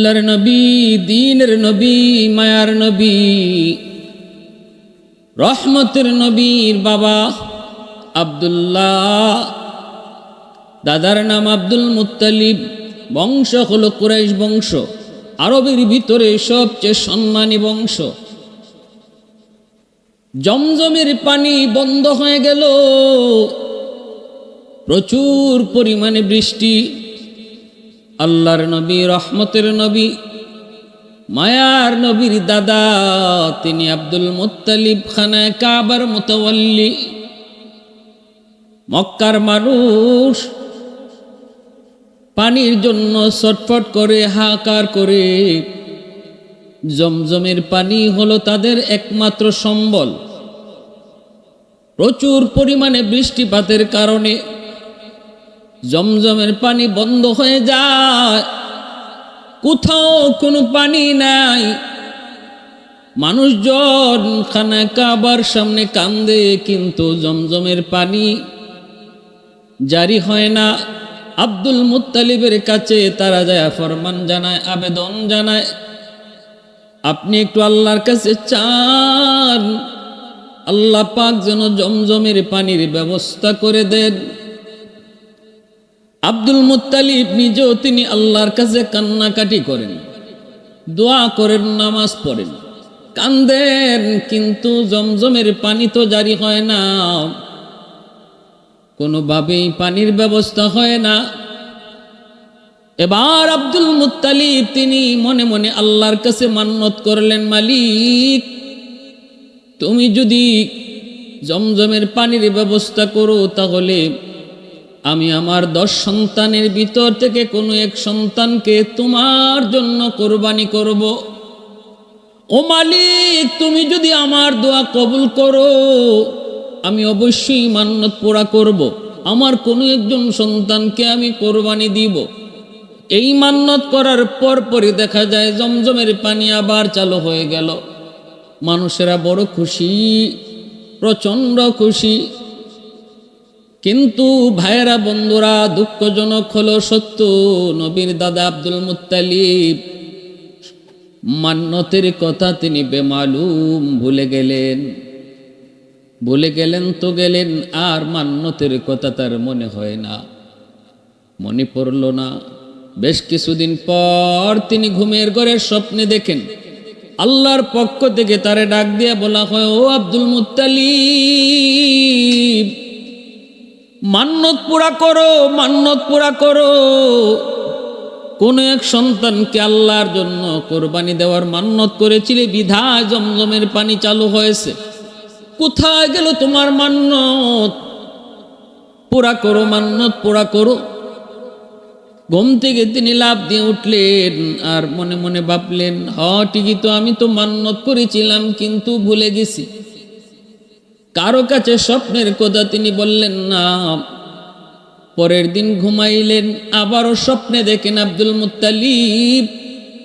আল্লাহর নবী, দিনের নবী, মায়ার নবী, রহমতের নবীর বাবা আব্দুল্লাহ। দাদার নাম আব্দুল মুত্তালিব। বংশ হলো কুরাইশ বংশ। আরবের ভিতরে সবচেয়ে সম্মানী বংশ। জমজমের পানি বন্ধ হয়ে গেল। প্রচুর পরিমাণে বৃষ্টি। আল্লাহর নবী, রহমতের নবী, মায়ার নবীর দাদা, তিনি আব্দুল মুত্তালিব খানায় কাবার মোতাল্লি মক্কার মানুষ পানির জন্য ছটফট করে, হাহাকার করে, জমজমের পানি হলো তাদের একমাত্র সম্বল। প্রচুর পরিমাণে বৃষ্টিপাতের কারণে জমজমের পানি বন্ধ হয়ে যায়। কোথাও কোনো পানি নাই। মানুষজন খানা কাবার সামনে কান্দে, কিন্তু জমজমের পানি জারি হয় না। আব্দুল মুত্তালিবের কাছে তারা যায়, ফরমান জানায়, আবেদন জানায়, আপনি একটু আল্লাহর কাছে চান। আল্লাহ পাক যেন জমজমের পানির ব্যবস্থা করে দেন। আব্দুল মুত্তালিব নিজেও তিনি আল্লাহর কাছে কান্নাকাটি করেন। দোয়া করেন, নামাজ পড়েন। কান্দেন, কিন্তু জমজমের পানি তো জারি হয় না। কোনোভাবেই পানির ব্যবস্থা হয় না। এবার আব্দুল মুত্তালিব তিনি মনে মনে আল্লাহর কাছে মান্নত করলেন, মালিক, তুমি যদি জমজমের পানির ব্যবস্থা করো, তাহলে আমি আমার দশ সন্তানের ভিতর থেকে কোনো এক সন্তানকে তোমার জন্য কোরবানি করব। ও মালিক, তুমি যদি আমার দোয়া কবুল করো, আমি অবশ্যই মান্যত পোড়া করব। আমার কোনো একজন সন্তানকে আমি কোরবানি দিব। এই মান্যত করার পর পরই দেখা যায় জমজমের পানি আবার চালু হয়ে গেল। মানুষেরা বড় খুশি, প্রচণ্ড খুশি। কিন্তু ভাইয়েরা বন্ধুরা, দুঃখজনক হলো সত্য, নবীর দাদা আব্দুল মুত্তালিব মান্যতের কথা তিনি বেমালুম ভুলে গেলেন। ভুলে গেলেন তো গেলেন, আর মান্যতের কথা তার মনে হয় না, মনে পড়ল না। বেশ কিছুদিন পর তিনি ঘুমের ঘরের স্বপ্নে দেখেন, আল্লাহর পক্ষ থেকে তারে ডাক দিয়ে বলা হয়, ও আব্দুল মুত্তালিব মান্নত পুরা করো, মান্নত পুরা করো। কোন এক সন্তানকে আল্লাহর জন্য কোরবানি দেওয়ার মান্নত করেছিলে, বিধা জমজমের পানি চালু হয়েছে। কোথায় গেল তোমার মান্নত? পুরা করো, মান্নত পুরা করো। ঘুম থেকে তিনি লাভ দিয়ে উঠলেন আর মনে মনে ভাবলেন, হ, ঠিকই তো আমি তো মান্নত করেছিলাম, কিন্তু ভুলে গেছি। কারও কাছে স্বপ্নের কথা তিনি বললেন না। পরের দিন ঘুমাইলেন, আবারও স্বপ্নে দেখেন আব্দুল মুত্তালিব,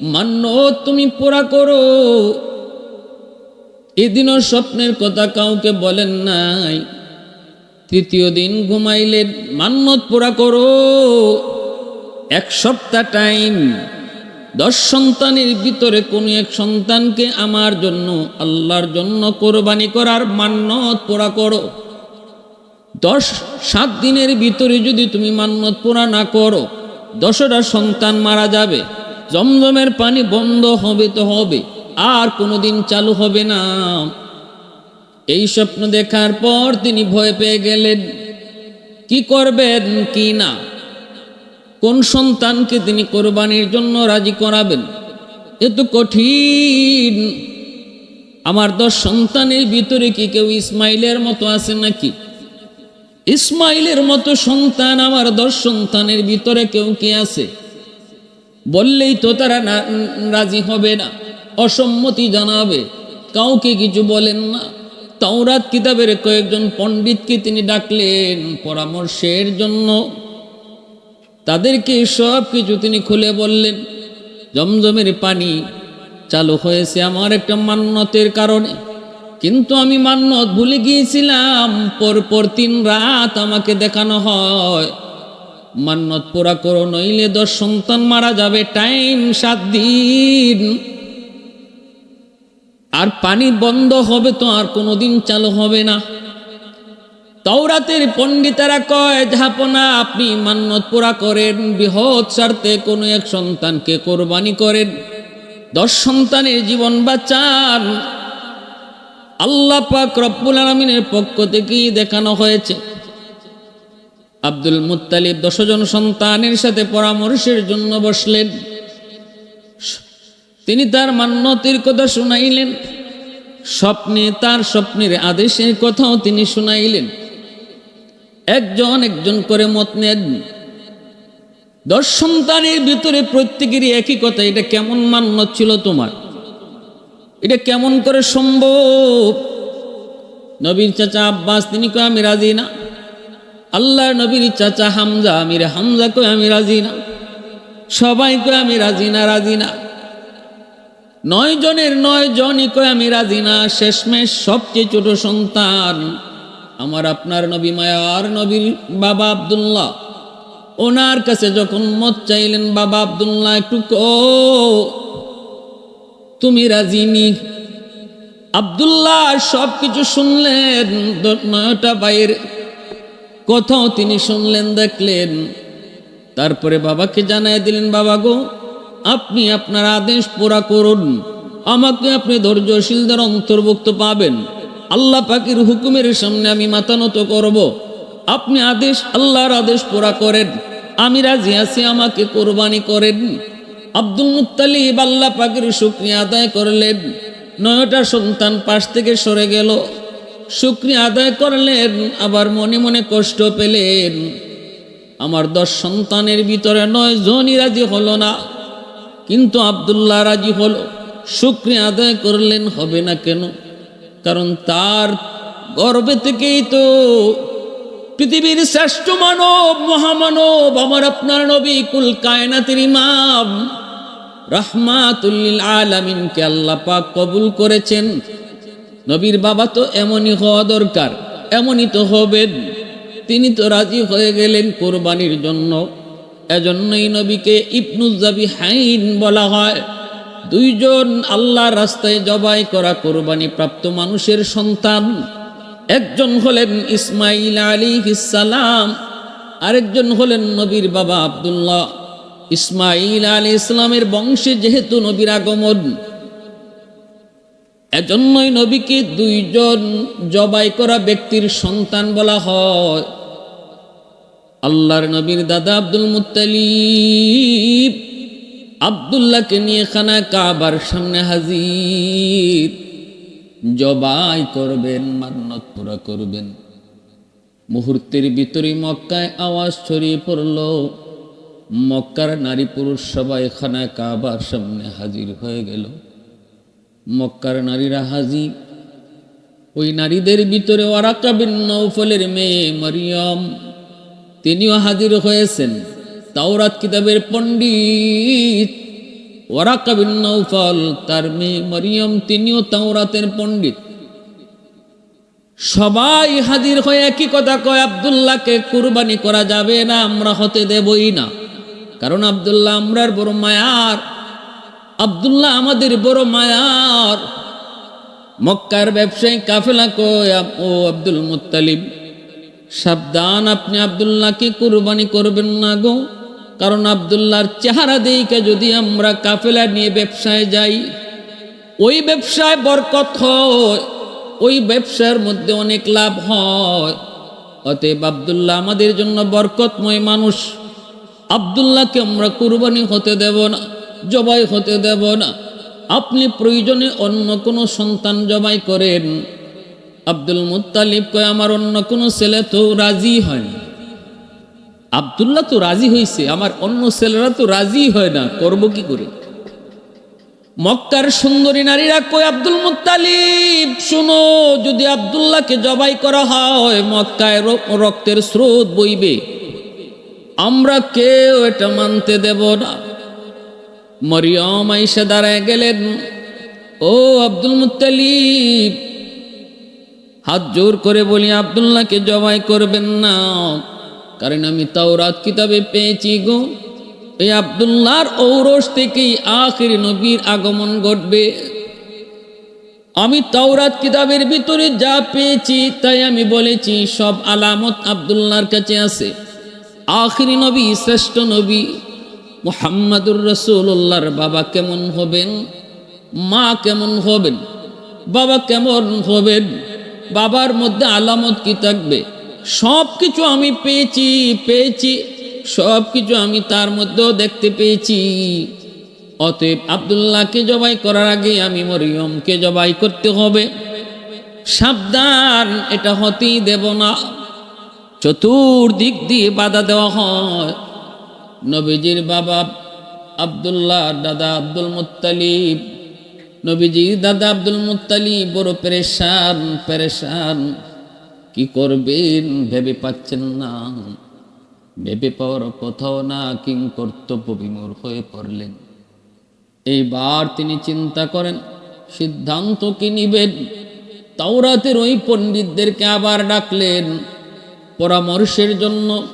মান্য, তুমি পোড়া করো। এদিনও স্বপ্নের কথা কাউকে বলেন নাই। তৃতীয় দিন ঘুমাইলেন মান্যত পোড়া করো। এক সপ্তাহ টাইম দশ সন্তানের ভিতরে কোনো এক সন্তানকে আমার জন্য, আল্লাহর জন্য কোরবানি করার মান্যত পোড়া করো। দশ, সাত দিনের ভিতরে যদি তুমি মান্যত পোড়া না করো, দশটা সন্তান মারা যাবে, জমজমের পানি বন্ধ হবে তো হবে, আর কোনোদিন চালু হবে না। এই স্বপ্ন দেখার পর তিনি ভয় পেয়ে গেলেন, কি করবেন, কি না? কোন সন্তানকে তিনি কোরবানির জন্য রাজি করাবেন? এ তো কঠিন। আমার দশ সন্তানের ভিতরে কি কেউ ইসমাইলের মতো আছে নাকি? ইসমাইলের মতো সন্তান আমার দশ সন্তানের ভিতরে কেউ কি আছে? বললেই তো তারা রাজি হবে না, অসম্মতি জানাবে। কাউকে কিছু বলেন না। তাওরাত কিতাবের কয়েকজন পণ্ডিতকে তিনি ডাকলেন পরামর্শের জন্য। তাদেরকে সব কিছু তিনি খুলে বললেন। জমজমের পানি চালু হয়েছে আমার একটা মান্যতের কারণে। কিন্তু আমি মান্যত ভুলে গিয়েছিলাম, পরপর তিন রাত আমাকে দেখানো হয়। মান্নত পুরা করো, নইলে দশ সন্তান মারা যাবে, টাইম সাত দিন। আর পানি বন্ধ হবে তো আর কোনোদিন চালু হবে না। তৌরাতের পণ্ডিতেরা কয় ঝাপনা আপনি মান্নত পুরা করেন, বৃহৎ স্বার্থে কোনো এক সন্তানকে কোরবানি করেন। দশ সন্তানের জীবন বাঁচান। আল্লাহ পাক রব্বুল আলমিনের পক্ষ থেকেই দেখানো হয়েছে। আব্দুল মুত্তালিব দশজন সন্তানের সাথে পরামর্শের জন্য বসলেন। তিনি তার মান্যতির কথা শুনাইলেন। স্বপ্নে, তার স্বপ্নের আদেশের কথাও তিনি শুনাইলেন। একজন একজন করে মত নেন। দশ সন্তানের ভিতরে প্রত্যেকেরই একই কথা, এটা কেমন মান্য ছিল তোমার? এটা কেমন করে সম্ভব? নবীর চাচা আব্বাস, তিনি কয়, আমি রাজি না। আল্লাহ নবীর চাচা হামজা, আমির হামজা কয়, আমি রাজি না। সবাই কয়, আমি রাজি না রাজি না। নয় জনের নয় জনই কয়, আমি রাজি না। শেষমেশ সবচেয়ে ছোট সন্তান আমার আপনার নবী মায়ার নবীর বাবা আবদুল্লাহ। ওনার কাছে যখন মত চাইলেন, বাবা আবদুল্লাহ, একটু তুমি রাজিনি আবদুল্লাহ সব কিছু শুনলেন নয়টা বাইয়ের কথাও তিনি শুনলেন, দেখলেন। তারপরে বাবাকে জানাই দিলেন, বাবা গো, আপনি আপনার আদেশ পুরা করুন। আমাকে আপনি ধৈর্যশীলদের অন্তর্ভুক্ত পাবেন। আল্লাহ পাকির হুকুমের সামনে আমি মাথা নত করব। আপনি আদেশ, আল্লাহর আদেশ পুরা করেন। আমি রাজি আছি, আমাকে কোরবানি করেন। আব্দুল মুত্তালিব আল্লাহ পাকের শুক্রিয়া আদায় করলেন। নয়টা সন্তান পাশ থেকে সরে গেল। শুক্রিয়া আদায় করলেন, আবার মনে মনে কষ্ট পেলেন। আমার দশ সন্তানের ভিতরে নয় জনই রাজি হলো না। কিন্তু আবদুল্লাহ রাজি হলো। শুক্রিয়া আদায় করলেন, হবে না কেন? কারণ তার গর্বে থেকেই তো পৃথিবীর শ্রেষ্ঠ মানব, মহামানব, আমার আপনার নবী কুল কায়নাতের ইমাম রাহমাতুল্লিল আলামিনকে আল্লাহ পাক কবুল করেছেন। নবীর বাবা তো এমনই হওয়া দরকার, এমনই তো হবেন। তিনি তো রাজি হয়ে গেলেন কোরবানির জন্য। এজন্যই নবীকে ইবনুজাবি হাইন বলা হয়। দুইজন আল্লাহ রাস্তায় জবাই করা কোরবানি প্রাপ্ত মানুষের সন্তান। একজন হলেন ইসমাইল আলী সালাম, আরেকজন হলেন নবীর বাবা আব্দুল্লাহ। ইসমাইল আলী ইসলামের বংশে যেহেতু নবীর আগমন, এজন্যই নবীকে দুইজন জবাই করা ব্যক্তির সন্তান বলা হয়। আল্লাহর নবীর দাদা আব্দুল মুত্তালিব আবদুল্লাহকে নিয়ে খানা কাবার সামনে হাজির। জবাই করবেন মান্নত পুরা করবেন। মুহূর্তের ভিতরে মক্কায় আওয়াজ ছড়িয়ে পড়ল। মক্কার নারী পুরুষ সবাই খানা কাবার সামনে হাজির হয়ে গেল। মক্কার নারীরা হাজির। ওই নারীদের ভিতরে ওয়ারাকা বিন নৌফলের মেয়ে মরিয়ম, তিনিও হাজির হয়েছেন। তাওরাত কিতাবের পণ্ডিত। ওয়ারাকা বিন নৌফল তার মেয়ে মরিয়ম, তিনিও তাওরাতের পণ্ডিত। সবাই হাজির হয়ে একই কথা কয়, আবদুল্লাহকে কুরবানি করা যাবে না, আমরা হতে দেবই না। কারণ আবদুল্লাহ আমরার বড় মায়ার। আবদুল্লাহ আমাদের বড় মায়ার। মক্কার ব্যবসায়ী কাফেলা কয়, ও আব্দুল মুত্তালিব, সাবধান, আপনি আবদুল্লাহকে কুরবানি করবেন না গো। কারণ আবদুল্লাহর চেহারা দিকে যদি আমরা কাফেলা নিয়ে ব্যবসায় যাই, ওই ব্যবসায় বরকত হয়, ওই ব্যবসার মধ্যে অনেক লাভ হয়। অতএব আবদুল্লাহ আমাদের জন্য বরকতময় মানুষ। আবদুল্লাহকে আমরা কুরবানি হতে দেব না, জবাই হতে দেব না। আপনি প্রয়োজনে অন্য কোনো সন্তান জবাই করেন। আব্দুল মুত্তালিব কয়, আমার অন্য কোনো ছেলে তো রাজি হয়নি আবদুল্লাহ তো রাজি হয়েছে আমার অন্য ছেলেরা তো রাজি হয় না, করব কি করে? মক্কার সুন্দরী নারীরা কই আব্দুল মুত্তালিব, শুনো, যদি আবদুল্লাহকে জবাই করা হয়, মক্কায় রক্তের স্রোত বইবে। আমরা কেউ এটা মানতে দেব না। মরিয়ম আইসা দাঁড়ায় গেলেন, ও আব্দুল মুত্তালিব, হাত জোর করে বলি, আবদুল্লাহকে জবাই করবেন না। কারণ আমি তাওরাত কিতাবে পেয়েছি গো। এই আবদুল্লাহর ঔরস থেকেই আখির নবীর আগমন ঘটবে। আমি তাওরাত কিতাবের ভিতরে যা পেয়েছি, তাই আমি বলেছি, সব আলামত আবদুল্লাহর কাছে আছে। আখিরি নবী, শ্রেষ্ঠ নবী, মুহাম্মাদুর রসুল্লাহর বাবা কেমন হবেন? মা কেমন হবেন? বাবা কেমন হবেন? বাবার মধ্যে আলামত কি থাকবে? সব কিছু আমি পেয়েছি পেয়েছি। সব কিছু আমি তার মধ্যেও দেখতে পেয়েছি। অতএব আবদুল্লাহকে জবাই করার আগে আমি মরিয়মকে জবাই করতে হবে। সাবধান, এটা হতেই দেব না। চতুর্দিক দিয়ে বাধা দেওয়া হয়। নবীজির বাবা আবদুল্লাহ দাদা আব্দুল মুত্তালিব। নবীজির দাদা আব্দুল মুত্তালিব বড় পেরেশান পেরেশান। কি করবেন? ভেবে পাচ্ছেন না। ভেবে পাওয়ার কোথাও না, কিং কর্তব্য বিমূর হয়ে পড়লেন। এইবার তিনি চিন্তা করেন, সিদ্ধান্ত কি নিবেন? তাওরাতের ওই পণ্ডিতদেরকে আবার ডাকলেন, পরামর্শের জন্য।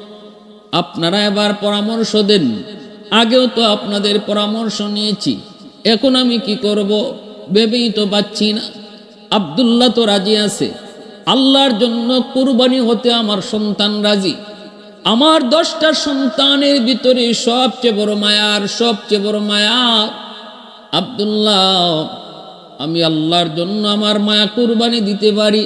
আপনারা এবার পরামর্শ দেন। আগেও তো আপনাদের পরামর্শ নিয়েছি। এখন আমি কি করব? ভেবেই তো পাচ্ছি না। আবদুল্লাহ তো রাজি আছে। আল্লাহর জন্য কুরবানি হতে আমার সন্তান রাজি। আমার দশটা সন্তানের ভিতরে সবচেয়ে বড় মায়ার, সবচেয়ে বড় মায়ার আবদুল্লাহ। আমি আল্লাহর জন্য আমার মায়া কুরবানি দিতে পারি।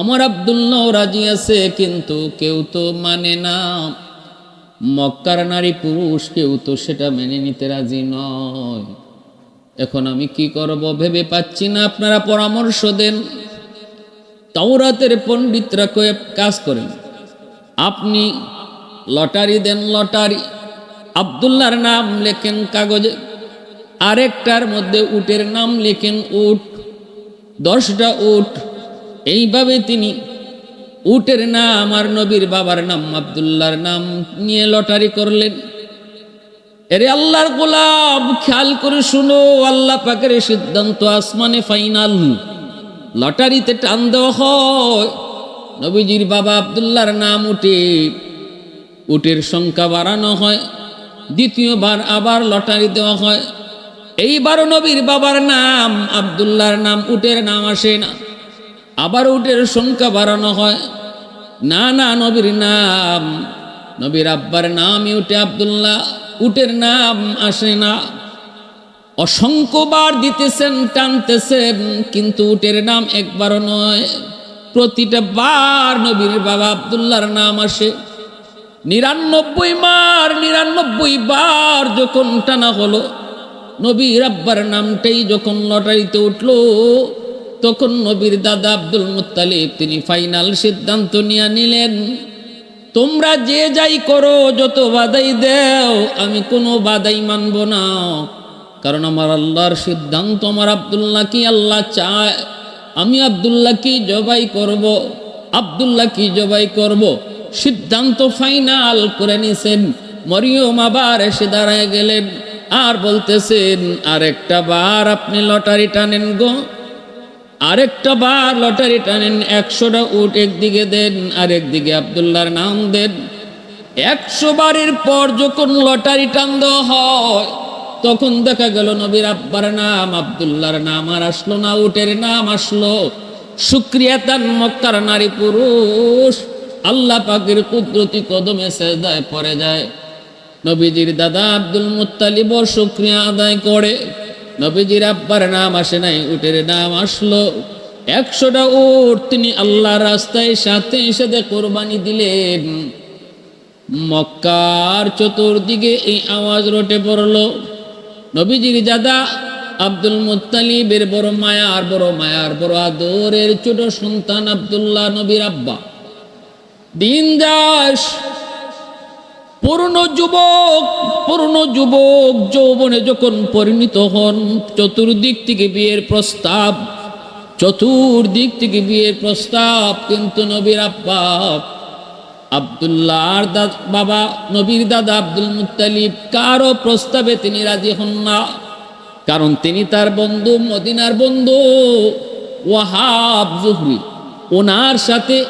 আমার আবদুল্লাহ রাজি আছে, কিন্তু কেউ তো মানে না। মক্কার নারী পুরুষ কেউ তো সেটা মেনে নিতে রাজি নয়। এখন আমি কি করব ভেবে পাচ্ছি না, আপনারা পরামর্শ দেন। তাওরাতের পণ্ডিতরা কয়ে কাজ করেন। আপনি লটারি দেন লটারি। আবদুল্লাহর নাম লেখেন কাগজে। আরেকটার মধ্যে উটের নাম লেখেন উট। দশটা উট। এইভাবে তিনি উটের নাম আর নবীর বাবার নাম, আবদুল্লাহর নাম নিয়ে লটারি করলেন। এরে আল্লাহর গোলাম খেয়াল করে শুনো, আল্লাহ পাকের সিদ্ধান্ত আসমানে ফাইনাল। লটারিতে টান দেওয়া হয়। নবীজির বাবা আবদুল্লার নাম উঠে। উটের সংখ্যা বাড়ানো হয়। দ্বিতীয়বার আবার লটারি দেওয়া হয়। এইবারও নবীর বাবার নাম, আবদুল্লাহর নাম উটের নাম আসে না। আবার উটের সংখ্যা বাড়ানো হয়। না না, নবীর নাম। নবীর আব্বার নামই উঠে আবদুল্লাহ। উটের নাম আসে না। অসংখ্যবার দিতেছেন, টানতেছেন, কিন্তু উটের নাম একবারও নয়। প্রতিটা বার নবীর বাবা আবদুল্লাহর নাম আসে। নিরানব্বই মার, নিরানব্বই বার যখন টানা হলো নবীর আব্বার নামটাই যখন লটারিতে উঠল, তখন নবীর দাদা আব্দুল মুত্তালিব তিনি ফাইনাল সিদ্ধান্ত নিয়ে নিলেন, তোমরা যে যাই করো, যত বাদাই দেও, আমি কোনো বাদাই মানব না। কারণ আমার আল্লাহর সিদ্ধান্ত, আমার আবদুল্লাহ কি আল্লাহ চায়। আমি আবদুল্লাহ কি জবাই করব আবদুল্লাহ কি জবাই করব। সিদ্ধান্ত ফাইনাল করে নিছেন। মরিয়ম আবার এসে দাঁড়ায় গেলেন আর বলতেছেন, আরেকটা বার আপনি লটারি টানেন গো। আরেকটা বার লটারি টানেন, একশোটা উট একদিকে দেন আর একদিকে আবদুল্লাহর নাম দেন। একশো বারের পর যখন লটারি টান দেওয়া হয় তখন দেখা গেল নবীর আব্বার নাম, আবদুল্লার নাম আর আসলো না, উটের নাম আসলো। সুক্রিয়া তান মক্কার নারী পুরুষ। আল্লাহ পাকের কুদরতি কদমে সেজদায় পড়ে যায়। নবীজির দাদা আব্দুল মুত্তালিব শুক্রিয়া আদায় করে। নবীজির আব্বার নাম আসে নাই, উটের নাম আসলো। একশোটা উট তিনি আল্লাহ রাস্তায় সাথে সাথে কোরবানি দিলেন। মক্কার চতুর্দিকে এই আওয়াজ রটে পড়ল। নবীজির দাদা আব্দুল মুত্তালিবের বড় মায়ার বড় মায়ার বড় আদরের ছোট সন্তান আব্দুল্লাহ নবীর আব্বা। দিন দাস পূর্ণ যুবক পূর্ণ যুবক, যৌবনে যখন পরিণত হন, চতুর্দিক থেকে বিয়ের প্রস্তাব, চতুর্দিক থেকে বিয়ের প্রস্তাব কিন্তু নবীর আব্বা। আবদুল্লাহর বাবা, নবীর দাদা আব্দুল মুত্তালিব, কারও প্রস্তাবে তিনি রাজি হন না। কারণ তিনি তার বন্ধু, মদিনার বন্ধু, ওয়াহাব জুহরি। ওনার সাথে,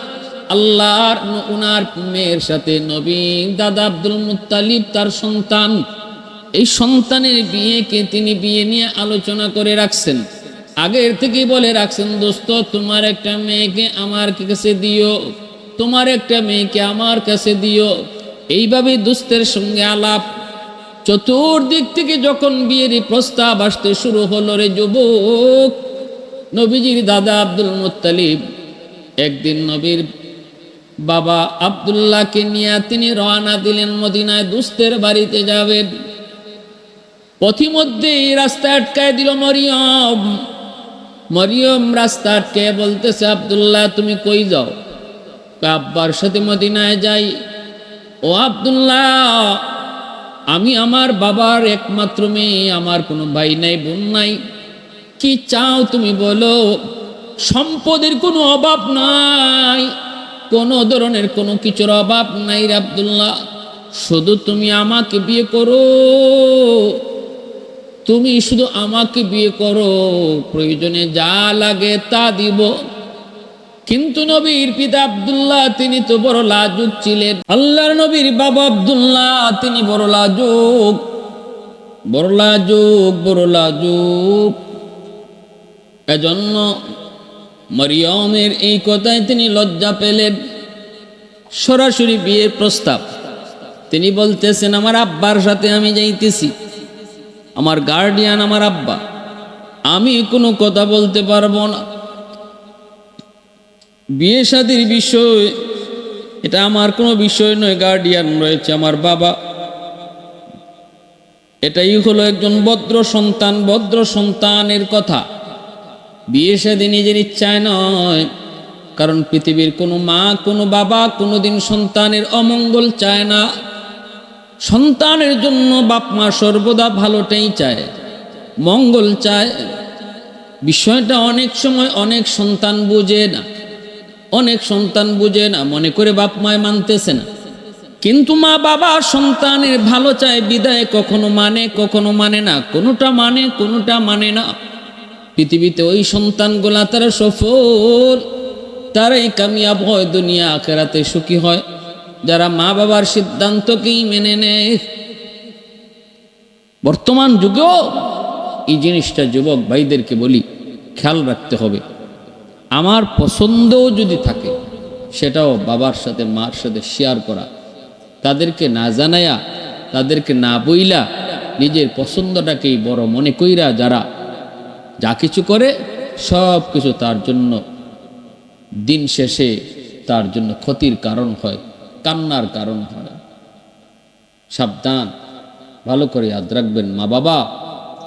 আল্লাহর উনার মেয়ের সাথে নবী দাদা আব্দুল মুতালিব তার সন্তান। এই সন্তানের বিয়েকে তিনি বিয়ে নিয়ে আলোচনা করে রাখছেন। আগের থেকেই বলে রাখছেন, দোস্ত, তোমার একটা মেয়েকে আমার কাছে দিও। তোমার একটা মেয়েকে আমার কাছে দিও। এইভাবে দুস্তের সঙ্গে আলাপ। চতুর্দিক থেকে যখন বিয়ের প্রস্তাব আসতে শুরু হলো রে যুবক, নবীজির দাদা আব্দুল মুত্তালিব, একদিন নবীর বাবা আব্দুল্লাহকে নিয়ে তিনি রওনা দিলেন মদিনায়, দুস্তের বাড়িতে যাবেন। পথিমধ্যে রাস্তা আটকায় দিল মরিয়ম। মরিয়ম রাস্তা আটকে বলতেছে, আবদুল্লাহ, তুমি কই যাও? আব্বার সাথে মদিনায় যাই। ও আব্দুল্লাহ, আমি আমার বাবার একমাত্র মেয়ে, আমার কোনো ভাই নাই, বোন নাই। কি চাও তুমি বলো? সম্পদের কোনো অভাব নাই, কোনো ধরনের কোনো কিছুর অভাব নাই রে আব্দুল্লাহ। শুধু তুমি আমাকে বিয়ে করো। তুমি শুধু আমাকে বিয়ে করো। প্রয়োজনে যা লাগে তা দিব। কিন্তু নবীর পিতা আব্দুল্লাহ, তিনি তো বড় লাজুক ছিলেন। আল্লাহর নবীর বাবা আবদুল্লাহ, তিনি বড় লাজুক। বড় লাজুক বড় লাজুক। এজন্য মরিয়মের এই কথায় তিনি লজ্জা পেলেন। সরাসরি বিয়ের প্রস্তাব। তিনি বলতেছেন, আমার আব্বার সাথে আমি যাইতেছি। আমার গার্ডিয়ান আমার আব্বা। আমি কোনো কথা বলতে পারব না। বিয়ে শাদির বিষয়, এটা আমার কোনো বিষয় নয় গার্ডিয়ান রয়েছে আমার বাবা। এটাই হলো একজন ভদ্র সন্তান, ভদ্র সন্তানের কথা। বিয়ে শাদী নিজের ইচ্ছায় নয়, কারণ পৃথিবীর কোনো মা, কোনো বাবা কোনোদিন সন্তানের অমঙ্গল চায় না। সন্তানের জন্য বাপ মা সর্বদা ভালোটাই চায়, মঙ্গল চায়। বিষয়টা অনেক সময় অনেক সন্তান বুঝে না। অনেক সন্তান বুঝে না, মনে করে বাপ মায় মানতেছে না। কিন্তু মা বাবা সন্তানের ভালো চায়, বিদায় কখনো মানে কখনো মানে না। কোনোটা মানে কোনোটা মানে না। পৃথিবীতে ওই সন্তানগুলা তারা সফল, তারাই কামিয়াব হয়, দুনিয়া আখেরাতে সুখী হয়। যারা মা বাবার সিদ্ধান্তকেই মেনে নেয়। বর্তমান যুগেও এই জিনিসটা যুবক ভাইদেরকে বলি, খেয়াল রাখতে হবে। আমার পছন্দও যদি থাকে, সেটাও বাবার সাথে, মার সাথে শেয়ার করা। তাদেরকে না জানায়া, তাদেরকে না বইলা নিজের পছন্দটাকেই বড় মনে কইরা যারা যা কিছু করে, সব কিছু তার জন্য, দিন শেষে তার জন্য ক্ষতির কারণ হয়, কান্নার কারণ হয়। সাবধান, ভালো করে ইয়াদ রাখবেন। মা বাবা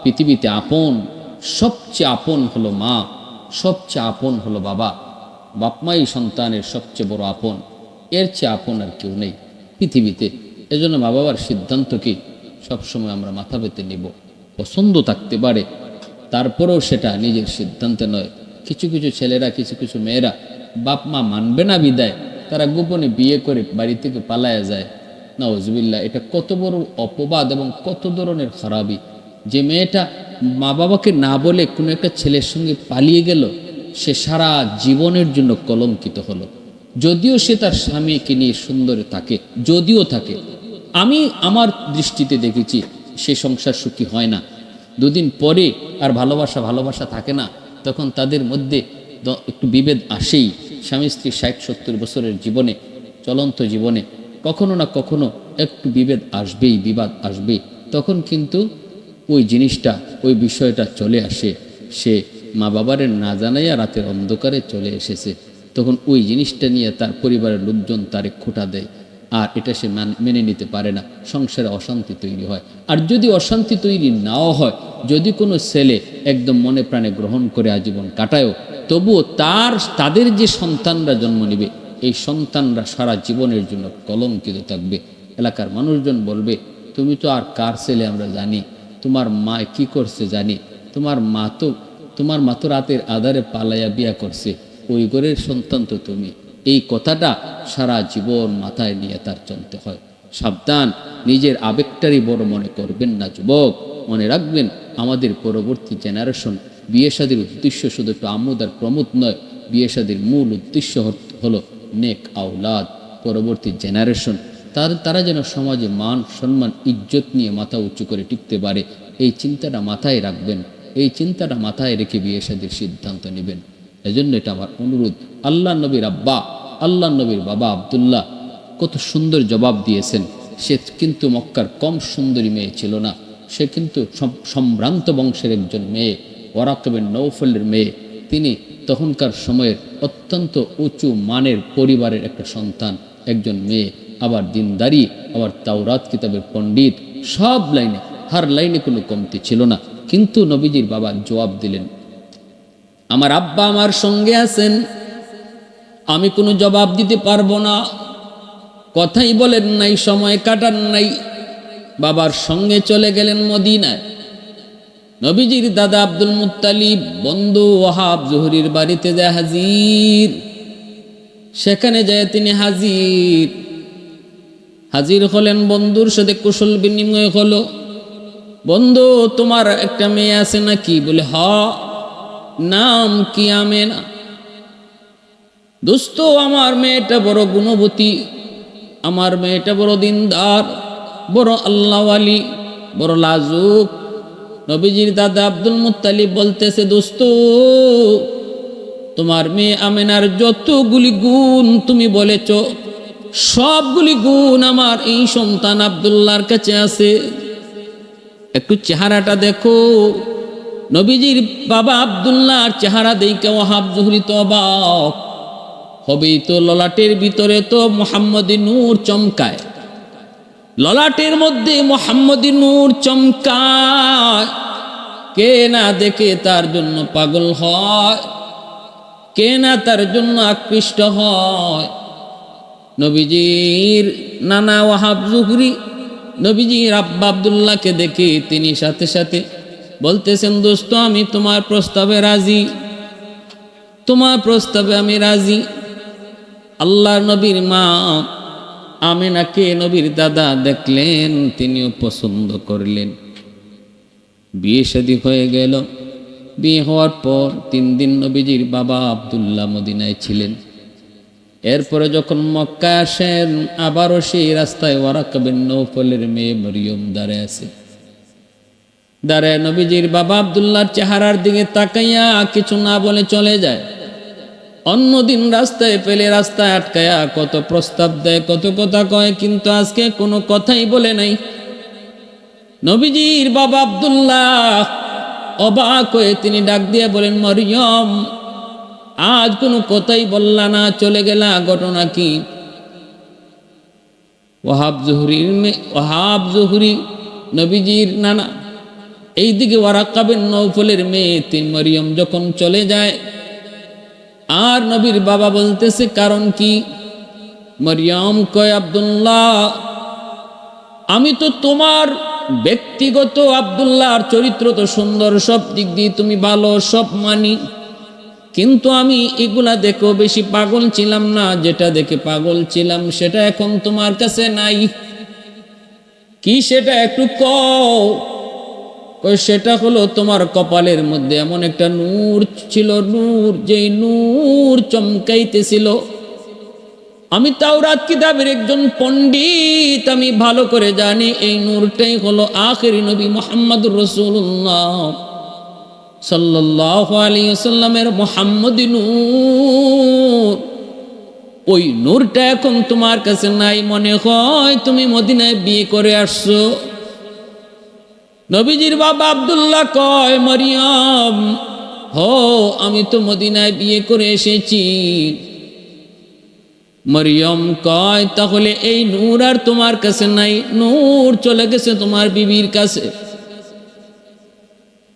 পৃথিবীতে আপন, সবচেয়ে আপন হলো মা। সবচেয়ে আপন হলো বাবা। বাপমাই সন্তানের সবচেয়ে বড় আপন। এর চেয়ে আপন আর কেউ নেই। পৃথিবীতে এজন্য মা বাবার সিদ্ধান্তকে সবসময় আমরা মাথা পেতে নিব। পছন্দ থাকতে পারে, তারপরেও সেটা নিজের সিদ্ধান্তে নয়। কিছু কিছু ছেলেরা, কিছু কিছু মেয়েরা বাপ মা মানবে না বিদায়। তারা গোপনে বিয়ে করে বাড়ি থেকে পালায়া যায়। না ওজবিল্লা এটা কত বড় অপবাদ এবং কত ধরনের খারাপই। যে মেয়েটা মা বাবাকে না বলে কোনো একটা ছেলের সঙ্গে পালিয়ে গেল, সে সারা জীবনের জন্য কলঙ্কিত হলো। যদিও সে তার স্বামীকে নিয়ে সুন্দরে থাকে, যদিও থাকে। আমি আমার দৃষ্টিতে দেখেছি, সে সংসার সুখী হয় না। দুদিন পরে আর ভালোবাসা ভালোবাসা থাকে না। তখন তাদের মধ্যে একটু বিভেদ আসেই। স্বামী স্ত্রী ষাট, সত্তর বছরের জীবনে, চলন্ত জীবনে, কখনো না কখনো একটু বিভেদ আসবেই, বিবাদ আসবে তখন কিন্তু ওই জিনিসটা, ওই বিষয়টা চলে আসে। সে মা বাবারের না জানাইয়া রাতের অন্ধকারে চলে এসেছে। তখন ওই জিনিসটা নিয়ে তার পরিবারের লোকজন তারে খোটা দেয়। আর এটা সে মেনে নিতে পারে না। সংসারে অশান্তি তৈরি হয়। আর যদি অশান্তি তৈরি নাও হয়, যদি কোনো ছেলে একদম মনে প্রাণে গ্রহণ করে আজীবন কাটায়ও, তবুও তার, তাদের যে সন্তানরা জন্ম নেবে, এই সন্তানরা সারা জীবনের জন্য কলঙ্কিত থাকবে। এলাকার মানুষজন বলবে, তুমি তো আর কার ছেলে আমরা জানি? তোমার মা কি করছে জানি? তোমার মা তো, তোমার মা তো রাতের আধারে পালাইয়া বিয়া করছে। ওই ঘরের সন্তান তো তুমি। এই কথাটা সারা জীবন মাথায় নিয়ে তার চলতে হয়। সাবধান, নিজের আবেগটারই বড় মনে করবেন না যুবক। মনে রাখবেন, আমাদের পরবর্তী জেনারেশন বিয়ে শাদির উদ্দেশ্য শুধু একটু আমোদ আর প্রমোদ নয়। বিয়ে শাদির মূল উদ্দেশ্য হলো নেক আওলাদ। পরবর্তী জেনারেশন তার, তারা যেন সমাজে মান, সম্মান, ইজ্জত নিয়ে মাথা উঁচু করে টিকতে পারে, এই চিন্তাটা মাথায় রাখবেন, এই চিন্তাটা মাথায় রেখে বিয়ে শাদীর সিদ্ধান্ত নেবেন। এজন্য এটা আমার অনুরোধ। আল্লাহ নবীর আব্বা, আল্লাহ নবীর বাবা আবদুল্লাহ, কত সুন্দর জবাব দিয়েছেন। সে কিন্তু মক্কার কম সুন্দরী মেয়ে ছিল না। সে কিন্তু সম্ভ্রান্ত বংশের একজন মেয়ে ওরাকবের নৌফলের মেয়ে। তিনি তখনকার সময়ের অত্যন্ত উঁচু মানের পরিবারের একটা সন্তান, একজন মেয়ে। আবার দিনদারি আবার তাওরাত কিতাবের পণ্ডিত, সব লাইনে, হার লাইনে কোনো কমতি ছিল না। কিন্তু নবীজির বাবা জবাব দিলেন, আমার আব্বা আমার সঙ্গে আছেন, আমি কোনো জবাব দিতে পারব না। কথাই বলেন নাই, সময় কাটান নাই। বাবার সঙ্গে চলে গেলেন মদিনায়। নবীজির দাদা আব্দুল মুত্তালিব, বন্ধু ওহাব জহুরির বাড়িতে যায় হাজির। সেখানে যায় তিনি হাজির। হাজির হলেন বন্ধুর সাথে কুশল বিনিময় হলো। বন্ধু, তোমার একটা মেয়ে আছে নাকি? বলে, হ, নাম কি আমেনা? দোস্ত, আমার মেয়েটা বড় গুণবতী, আমার মেয়েটা বড় দিনদার, বড় আল্লাহ আল্লাহওয়ালি, বড় লাজুক। নবীজির দাদা আব্দুল মুত্তালিব বলতেছে, দোস্ত, তোমার মেয়ে আমেনার যতগুলি গুণ তুমি বলেছ সবগুলি গুণ আমার এই সন্তান আবদুল্লাহর কাছে আছে। একটু চেহারাটা দেখো। নবীজির বাবা আবদুল্লাহর চেহারা দেখে ওহাব জহুরি তো অবাক হবেই তো ললাটের ভিতরে তো মোহাম্মদী নূর চমকায়। ললাটের মধ্যে মোহাম্মদী নূর চমকায়। কে না দেখে তার জন্য পাগল হয়, কে না তার জন্য আকৃষ্ট হয়। নবীজির নানা ওয়াহাব জুহরি নবীজির আব্বা আবদুল্লাহকে দেখে তিনি সাথে সাথে বলতেছেন, দোস্ত, আমি তোমার প্রস্তাবে রাজি। তোমার প্রস্তাবে আমি রাজি। আল্লাহর নবীর মা আমেনাকে নবীর দাদা দেখলেন, তিনিও পছন্দ করলেন। বিয়ে শাদী হয়ে গেল। বিয়ে হওয়ার পর তিন দিন নবীজির বাবা আবদুল্লাহ মদিনায় ছিলেন। এরপরে যখন মক্কা আসেন, আবারও সেই রাস্তায় ওয়ারাকাবেন নৌফলের মেয়ে মরিয়ম দাঁড়ায় আছে। দাঁড়ায় নবীজির বাবা আবদুল্লাহর চেহারার দিকে তাকাইয়া কিছু না বলে চলে যায়। অন্যদিন রাস্তায় পেলে রাস্তায় আটকায়া কত প্রস্তাব দেয়, কত কথা কয়, কিন্তু আজকে কোনো কথাই বলে নাই। নবীজির বাবা আবদুল্লাহ অবাক হয়ে তিনি ডাক দিয়ে বলেন, মরিয়ম আজ কোনো কথাই বললা না, চলে গেলা, ঘটনা কি? ওহাব জহুরির ওহাব জহুরি নবীজির নানা। এইদিকে ওয়ারাকাবেন নৌফলের মেয়ে তিন মরিয়ম যখন চলে যায়, আর নবীর বাবা বলতেছে, কারণ কি? মরিয়ম কয়, আবদুল্লাহ, আমি তো তোমার ব্যক্তিগত আবদুল্লাহর চরিত্র তো সুন্দর, সব দিক দিয়ে তুমি ভালো, সব মানি। কিন্তু আমি এগুলা দেখো বেশি পাগল ছিলাম না, যেটা দেখে পাগল ছিলাম সেটা এখন তোমার কাছে নাই। কি সেটা একটু কও? সেটা হলো তোমার কপালের মধ্যে এমন একটা নূর ছিল, নূর যেই নূর চমকাইতেছিল। আমি তাও তাওরাত কিতাবের একজন পণ্ডিত, আমি ভালো করে জানি, এই নূরটাই হলো আখেরি নবী মোহাম্মদুর রসুল্লাহ সাল্লাহ সাল্লামের মোহাম্মদী নূর। ওই নূরটা এখন তোমার কাছে নাই মনে হয়, তুমি মদিনায় বিয়ে করে আসছো। নবীজির বাবা আবদুল্লাহ কয়, মরিয়ম, হো, আমি তো মদিনায় বিয়ে করে এসেছি। মরিয়ম কয়, তাহলে এই নূর আর তোমার কাছে নাই। নূর চলে গেছে তোমার বিবির কাছে।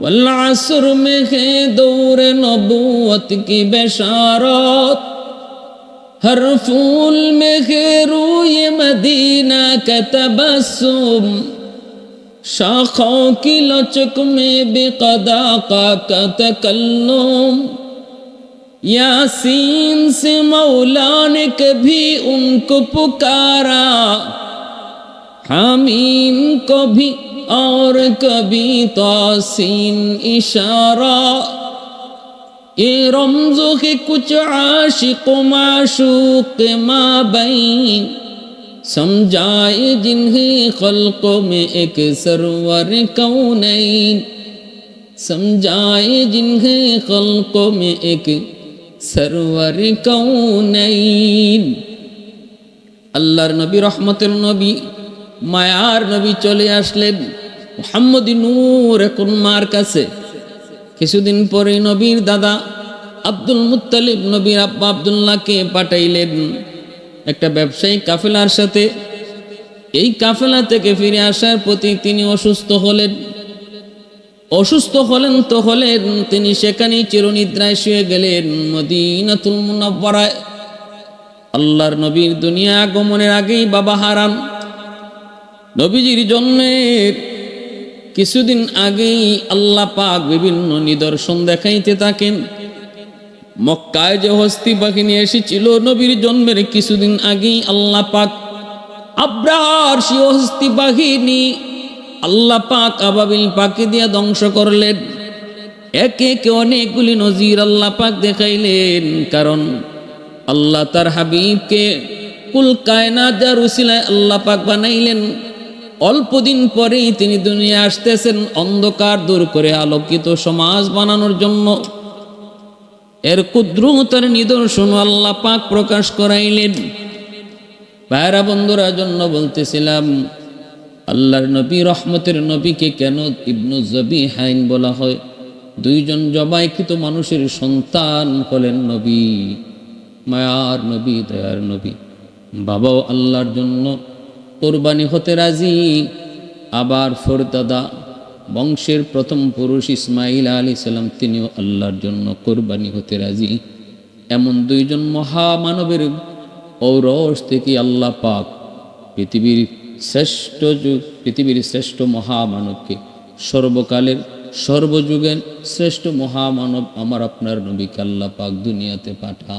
والعصر میں ہے دور نبوت کی بشارات ہر پھول میں ہے روئے مدینہ کا تبسم۔ شاخوں کی لچک میں بے قدا کا تکلم۔ یاسین سے مولا نے کبھی ان کو پکارا۔ حامین کو بھی और कभी तासीन इशारा ये रमजों के कुछ आशिक माशूक माबैन समझाए जिन्हें खल्कों में एक सरवर कौनैन समझाए जिन्हें खल्कों में एक सरवर कौनैन আল্লাহর নবী রহমতের নবী মায়ার নবী চলে আসলেন। মোহাম্মদ নূর এখন মার কাছে। কিছুদিন পরে নবীর দাদা আব্দুল মুত্তালিব, নবীর আব্বা আবদুল্লাহকে পাঠাইলেন। একটা ব্যবসায়ী কাফেলার সাথে। এই কাফেলা থেকে ফিরে আসার প্রতি তিনি অসুস্থ হলেন। অসুস্থ হলেন তো হলেন, তিনি সেখানেই চিরনিদ্রায় শুয়ে গেলেন মদিনাতুল মুনাব্বারায় আল্লাহর নবীর দুনিয়া আগমনের আগেই বাবা হারান। নবীজির জন্মের কিছুদিন আগেই আল্লাহ পাক বিভিন্ন নিদর্শন দেখাইতে থাকেন। মক্কায় যে হস্তি বাহিনী এসেছিল, নবীর জন্মের কিছুদিন আগেই আল্লাহ পাক আব্রাহার সে হস্তি বাহিনী আল্লাহ পাক আবাবিল পাকে দিয়া ধ্বংস করলেন। একে একে অনেকগুলি নজির আল্লাহ পাক দেখাইলেন, কারণ আল্লাহ তার হাবিবকে কুল কায়নাত যার উসিলায় আল্লাহ পাক বানাইলেন। অল্প দিন পরেই তিনি দুনিয়া আসতেছেন, অন্ধকার দূর করে আলোকিত সমাজ বানানোর জন্য। এর ক্ষুদ্রতার নিদর্শন আল্লাহ পাক প্রকাশ করাইলেন। ভাইরা বন্ধুরা, জন্য বলতেছিলাম, আল্লাহর নবী, রহমতের নবীকে কেন ইবনু জবি হাইন বলা হয়? দুইজন জবাইকৃত মানুষের সন্তান হলেন নবী, মায়ার নবী, দয়ার নবী। বাবাও আল্লাহর জন্য কোরবানি হতে রাজি। আবার ফোরদাদা, বংশের প্রথম পুরুষ ইসমাইল আলী সাল্লাম তিনিও আল্লাহর জন্য কোরবানি হতে রাজি। এমন দুইজন মহামানবের ঔরস থেকে আল্লাহ পাক পৃথিবীর শ্রেষ্ঠ যুগ, পৃথিবীর শ্রেষ্ঠ মহামানবকে, সর্বকালের সর্বযুগের শ্রেষ্ঠ মহামানব আমার আপনার নবীকে আল্লাহ পাক দুনিয়াতে পাঠা